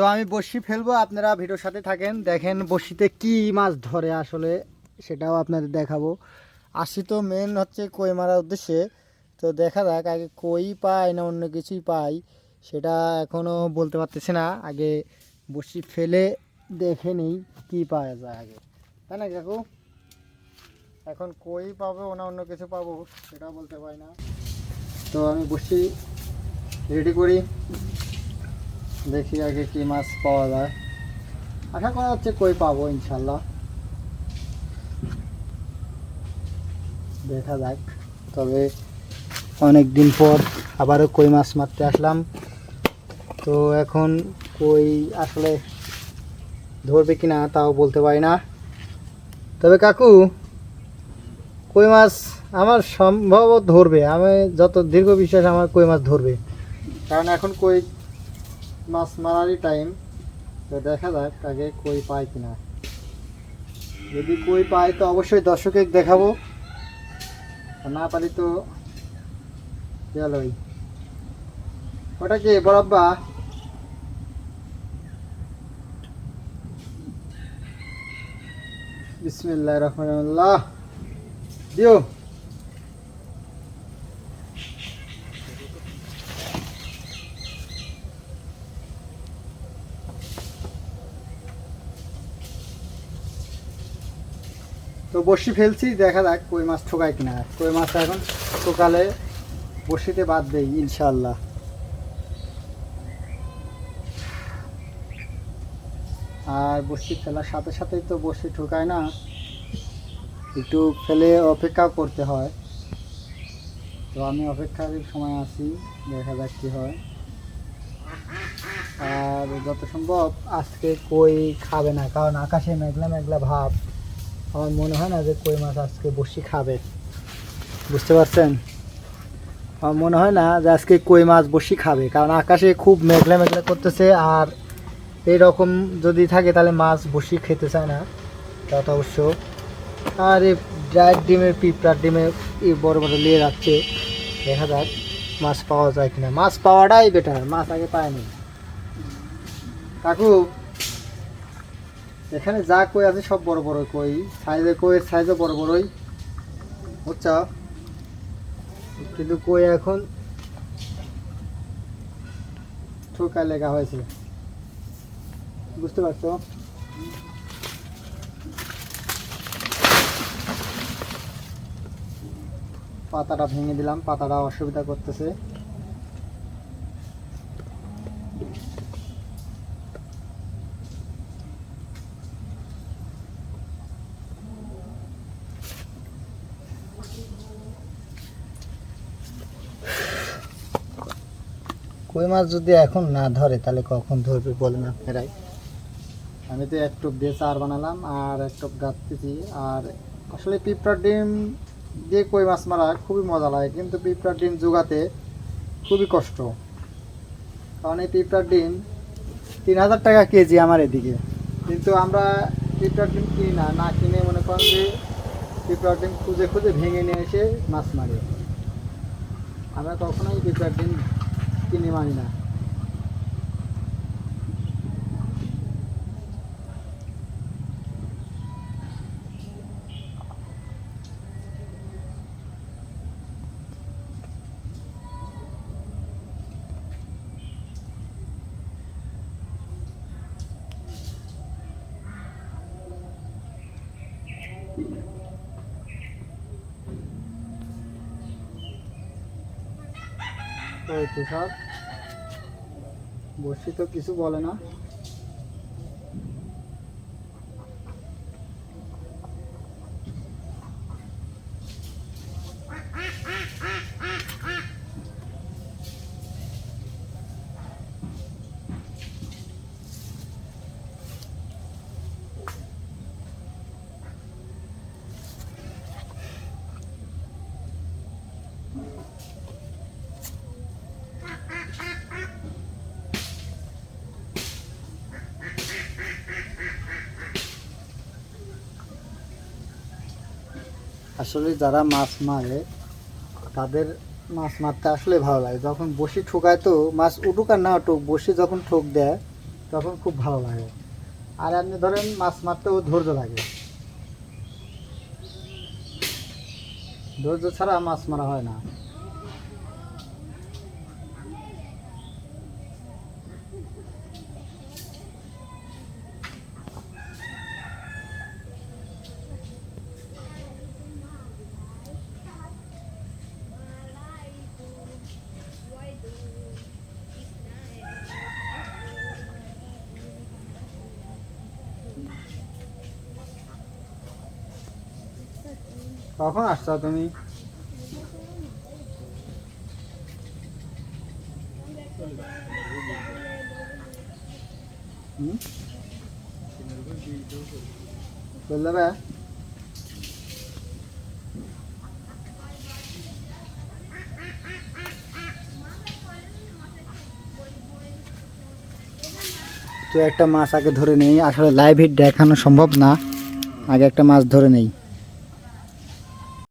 তো আমি বড়শি ফেলব, আপনারা ভিডিওর সাথে থাকেন। দেখেন বড়শিতে কি মাছ ধরে আসলে, সেটাও আপনাদের দেখাবো। আসি তো মেন হচ্ছে কই মারার উদ্দেশ্যে। তো দেখা যাক, আগে কই পাই না অন্য কিছুই পাই সেটা এখনও বলতে পারতেছি না। আগে বড়শি ফেলে দেখে নিই কী পাওয়া যায় আগে। তাই না কাকু? এখন কই পাবো না অন্য কিছু পাবো, সেটাও বলতে পারি না। তো আমি বসি রেডি করি। দেখি আগে কি মাছ পাওয়া যায়। আশা করা হচ্ছে কই পাবো, ইনশাল্লাহ। দেখা যাক। তবে অনেক দিন পর আবারও কই মাছ মারতে আসলাম। তো এখন কই আসলে ধরবে কি না তাও বলতে পারি না। তবে কাকু, কই মাছ আমার সম্ভব ধরবে। আমি যত দীর্ঘ বিশ্বাস আমার কই মাছ ধরবে। কারণ এখন কই মাছ মারারই টাইম তো দেখা যাক আগে কই পায় কিনা। যদি কই পাই তো অবশ্যই দর্শকে দেখাবো। না পারি তো গেলই। ওটা কি বরাব্বা বিসমিল্লাহ রহমানুল্লাহ দিও। তো বড়শি ফেলছি, দেখা যাক কই মাছ ঠোকায় কিনা। কই মাছ এখন সকালে বাদ দেই ইনশাল্লাহ আর বড়শি ফেলার সাথে সাথেই তো বড়শি ঠোকায় না। একটু ফেলে অপেক্ষা করতে হয়। তো আমি অপেক্ষার সময় আছি, দেখা যাক কী হয়। আর যত সম্ভব আজকে কই খাবে না, কারণ আকাশে মেঘলা মেঘলা ভাব। আমার মনে হয় না যে কই মাছ আজকে বসি খাবে। বুঝতে পারছেন? আমার মনে হয় না যে আজকে কই মাছ বসি খাবে, কারণ আকাশে খুব মেঘলা মেঘলা করতেছে আর এই রকম যদি থাকে তাহলে মাছ বসি খেতে চায় না, তা তো অবশ্য। আর এই ড্রাইড ডিমের পিঁপড়ার ডিমে এই বড় বড় নিয়ে রাখছে দেখা যাক মাছ পাওয়া যায় কিনা। মাছ পাওয়াটাই বেটার মাছ আগে পায়নি। কাকু এখানে যা কই আছে সব বড় বড় কই, সাইজে কইয়ের সাইজও বড় বড়ই। বুঝছ? কিন্তু কই এখন? ঠোকা লেখা হয়েছে। বুঝতে পারছ? পাতাটা ভেঙে দিলাম, পাতাটা অসুবিধা করতেছে। কই মাছ যদি এখন না ধরে, তাহলে কখন ধরবে বলেন আপনারাই? আমি তো এক টোপ দিয়ে চার বানালাম আর এক টোপ গাঁথতেছি। আর আসলে পিঁপড়ার ডিম দিয়ে কই মাছ মারা খুবই মজা লাগে, কিন্তু পিঁপড়ার ডিম জোগাতে খুবই কষ্ট। কারণ এই পিঁপড়ার ডিম তিন হাজার টাকা কেজি আমার এদিকে। কিন্তু আমরা পিঁপড়ার ডিম কিনি না না কিনে মনে করেন যে পিঁপড়ার ডিম খুঁজে খুঁজে ভেঙে নিয়ে এসে মাছ মারি। আমরা কখনোই পিঁপড়ার ডিম কিনে মারি না ওই তুষার বসি তো কিছু বলে না। আসলে যারা মাছ মারে, তাদের মাছ মারতে আসলে ভালো লাগে। যখন বসি ঠোকায় তো মাছ উঠুক আর না উঠুক, বসি যখন ঠোক দেয়, তখন খুব ভালো লাগে। আর আপনি ধরেন মাছ মারতেও ধৈর্য লাগে। ধৈর্য ছাড়া মাছ মারা হয় না। কখন আসছো তুমি? তো একটা মাছ আগে ধরে নেই, আসলে লাইভ হিট দেখানো সম্ভব না। আগে একটা মাছ ধরে নেই।